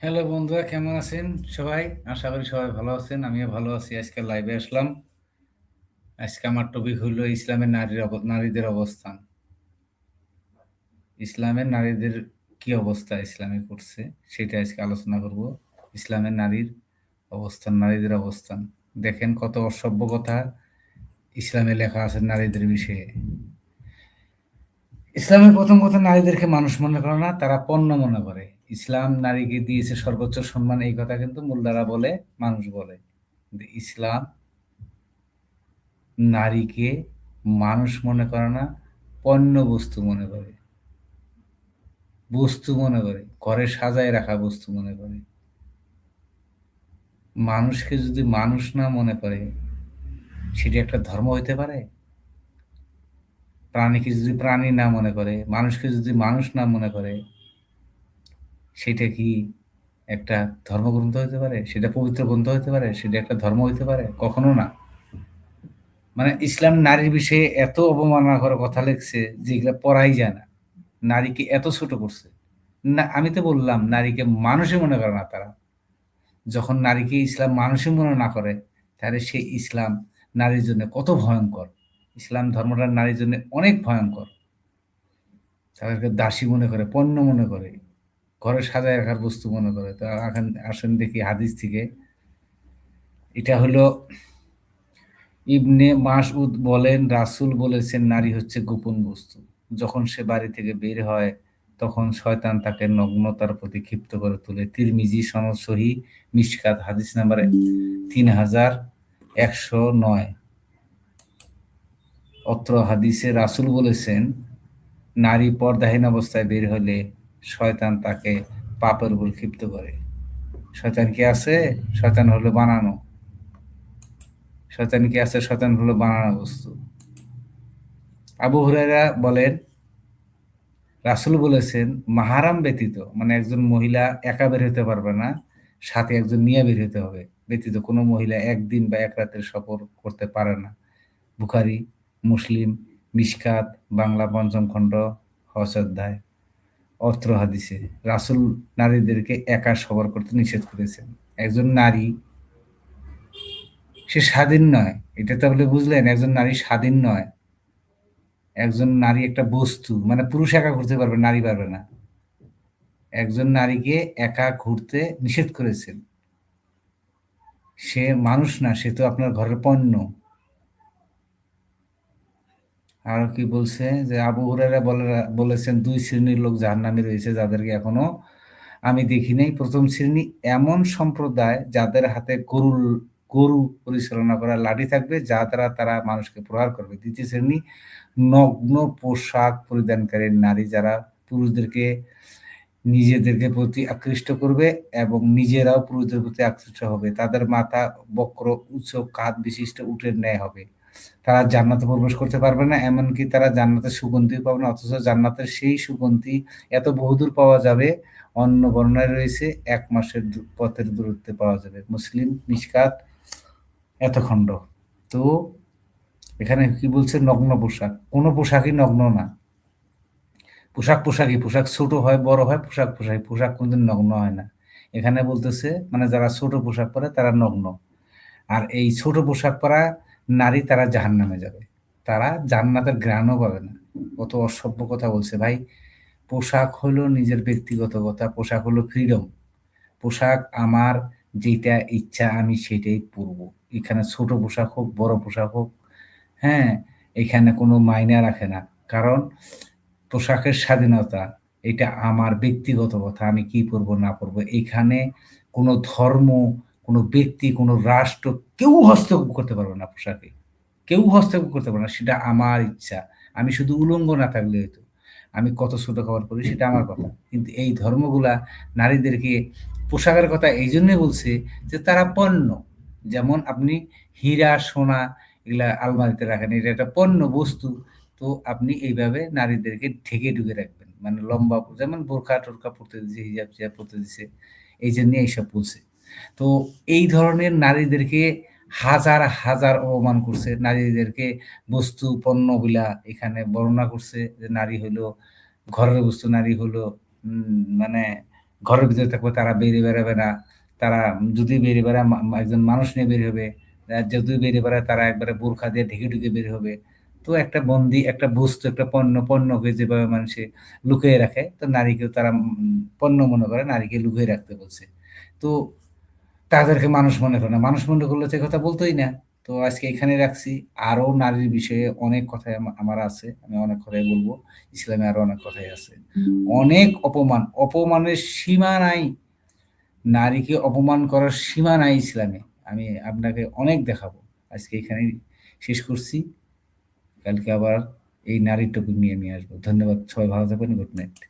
Hello বন্ধুরা, কেমন আছেন সবাই? আশা করি সবাই ভালো আছেন, আমিও ভালো আছি। আজকে লাইভে আসলাম। আজকে আমার টপিক হইল ইসলামের নারীর নারীদের অবস্থান। ইসলামের নারীদের কি অবস্থা ইসলামে করছে, সেটা আজকে আলোচনা করব। ইসলামের নারীর অবস্থান, নারীদের অবস্থান। দেখেন কত অসভ্য কথা ইসলামে লেখা আছে নারীদের বিষয়ে। ইসলামের প্রথম কথা, নারীদেরকে মানুষ মনে করে না, তারা পণ্য মনে করে। ইসলাম নারীকে দিয়েছে সর্বোচ্চ সম্মান, এই কথা কিন্তু মোল্লারা বলে, মানুষ বলে। ইসলাম নারীকে মানুষ মনে করে না, পণ্য বস্তু মনে করে। বস্তু মনে করে, ঘরে সাজায় রাখা বস্তু মনে করে। মানুষকে যদি মানুষ না মনে করে, সেটি একটা ধর্ম হইতে পারে? প্রাণীকে যদি প্রাণী না মনে করে, মানুষকে যদি মানুষ না মনে করে সেটা কি একটা ধর্মগ্রন্থ হতে পারে? সেটা পবিত্র গ্রন্থ হতে পারে? সেটা একটা ধর্ম হইতে পারে? কখনো না। মানে ইসলাম নারীর বিষয়ে এত অবমাননা করে কথা লিখছে যেগুলা পড়াই যায় না। নারীকে এত ছোট করছে। না, আমি তো বললাম, নারীকে মানুষই মনে করে না তারা। যখন নারীকে ইসলাম মানুষই মনে না করে, তাহলে সেই ইসলাম নারীর জন্য কত ভয়ঙ্কর। ইসলাম ধর্মটা নারীর জন্য অনেক ভয়ঙ্কর। তাদেরকে দাসী মনে করে, পণ্য মনে করে। ঘরে সাজায় রাখার বস্তু মনে করে। তো এখন আসেন দেখি হাদিস থেকে। এটা হলো ইবনে মাসউদ বলেন, রাসুল বলেছেন, নারী হচ্ছে গোপন বস্তু। যখন সে বাড়ি থেকে বের হয়, তখন শয়তান তাকে নগ্নতার প্রতি ক্ষিপ্ত করে তোলে। তিরমিজি সনদ সহি মিসকাত হাদিস নাম্বার তিন হাজার একশো নয়। অত্র হাদিসে রাসুল বলেছেন, নারী পর্দাহীন অবস্থায় বের হলে শয়তান তাকে পাপের উপর ক্ষিপ্ত করে। শয়তান কি আছে? শয়তান হলো বানানো। শয়তান কি আছে? শয়তান হলো বানানো বস্তু। আবু হুরাইরা বলেন, রাসুল বলেছেন, মাহারাম ব্যতীত মানে একজন মহিলা একা বের হতে পারবে না, সাথে একজন নিয়ে বের হতে হবে। ব্যতীত কোনো মহিলা একদিন বা এক রাতের সফর করতে পারে না। বুখারি, মুসলিম মিসকাত বাংলা পঞ্চম খণ্ড হস অধ্যায়। অর্থ হাদিসে রাসুল নারীদেরকে একা সবর করতে নিষেধ করেছেন। একজন নারী, সে স্বাধীন নয়। এটা তাহলে বুঝলেন, একজন নারী স্বাধীন নয়। একজন নারী একটা বস্তু মানে পুরুষ একা ঘুরতে পারবে, নারী পারবে না। একজন নারীকে একা ঘুরতে নিষেধ করেছেন। সে মানুষ না, সে তো আপনার ঘরের পণ্য। আর কি বলছে যে আবু হুরারা বলে, বলেছেন দুই শ্রেণির লোক যার নামে রয়েছে যাদেরকে এখনও আমি দেখি নাই। প্রথম শ্রেণি এমন সম্প্রদায় যাদের হাতে গরু গরু পরিচালনা করা লাঠি থাকবে, যা দ্বারা তারা মানুষকে প্রহার করবে। দ্বিতীয় শ্রেণি নগ্ন পোশাক পরিধানকারী নারী যারা পুরুষদেরকে, নিজেদেরকে প্রতি আকৃষ্ট করবে এবং নিজেরাও পুরুষদের প্রতি আকৃষ্ট হবে। তাদের মাথা বক্র, উচ্চ কাঁধ বিশিষ্ট উঠে ন্যায় হবে। তারা জান্নাতে প্রবেশ করতে পারবে না, এমনকি তারা জান্নাতের সুগন্ধি পাবে না, অথচ জান্নাতের সেই সুগন্ধি এত বহুদূর পাওয়া যাবে, অন্য বর্ণায় রয়েছে, এক মাসের পথের দূরত্বে পাওয়া যাবে। মুসলিম মিসকাত এত খণ্ড। তো এখানে কি বলছে? নগ্ন পোশাক। কোনো পোশাকই নগ্ন না। পোশাক পোশাকই, পোশাক ছোট হয়, বড় হয়, পোশাক পোশাক পোশাক কোনদিন নগ্ন হয় না। এখানে বলতেছে মানে যারা ছোট পোশাক পরে তারা নগ্ন। আর এই ছোট পোশাক পরা নারী তারা জাহান নামে যাবে। তারা জান্নাতের গ্রাণও পাবে না। কত অসভ্য কথা বলছে। ভাই, পোশাক হলো নিজের ব্যক্তিগত কথা, পোশাক হলো ফ্রিডম পোশাক আমার যেটা ইচ্ছা আমি সেটাই পরবো। এখানে ছোট পোশাক হোক, বড় পোশাক হোক হ্যাঁ এখানে কোনো মাইনা রাখে না। কারণ পোশাকের স্বাধীনতা, এটা আমার ব্যক্তিগত কথা, আমি কি পরবো, না পরবো, এখানে কোনো ধর্ম কোনো ব্যক্তি, কোনো রাষ্ট্র কেউ হস্তক্ষেপ করতে পারবে না পোশাকে। কেউ হস্তক্ষেপ করতে পারবে না, সেটা আমার ইচ্ছা। আমি শুধু উলঙ্গ না থাকলে হয়তো। আমি কত ছোট খাবার করি সেটা আমার কথা। কিন্তু এই ধর্মগুলা নারীদেরকে পোশাকের কথা এই জন্যই বলছে যে তারা পণ্য। যেমন আপনি হীরা, সোনা এগুলা আলমারিতে রাখেন, এটা একটা পণ্য বস্তু। তো আপনি এইভাবে নারীদেরকে ঢেকে ঢুকে রাখবেন। মানে লম্বা, যেমন বোরখা টোরখা পড়তে দিচ্ছে হিজাব হিজাব পড়তে দিচ্ছে এই জন্য এইসব বলছে। তো এই ধরনের নারীদেরকে হাজার হাজার অপমান করছে। নারীদেরকে বস্তু পণ্যগুলা এখানে বর্ণনা করছে যে নারী হলো, ঘরের বস্তু নারী হলো মানে ঘরের ভিতরে থাকবে, তারা বেরিয়ে বেড়াবে না। তারা যদি বেরিয়ে বেড়ায় একজন মানুষ নিয়ে বের হবে। যদি বেরিয়ে বেড়ায়, তারা একবারে বোরখা দিয়ে ঢেকে ঢুকে বের হবে। তো একটা বন্দি, একটা বস্তু, একটা পণ্য, পণ্যকে যেভাবে মানুষে লুকিয়ে রাখে, তো নারীকেও তারা পণ্য মনে করে, নারীকে লুকিয়ে রাখতে বলছে। তো তাদেরকে মানুষ মনে করে না। মানুষ মনে করলে তো কথা বলতোই না। তো আজকে এখানে রাখছি। আরও নারীর বিষয়ে অনেক কথাই আমার আছে। আমি অনেক কথাই বলব। ইসলামে আরও অনেক কথাই আছে। অনেক অপমান। অপমানের সীমা নাই। নারীকে অপমান করার সীমা নাই ইসলামে। আমি আপনাকে অনেক দেখাবো। আজকে এখানে শেষ করছি। কালকে আবার এই নারীর টপিক নিয়ে নিয়ে আসব। ধন্যবাদ। সবাই ভালো থাকবেন। Good night.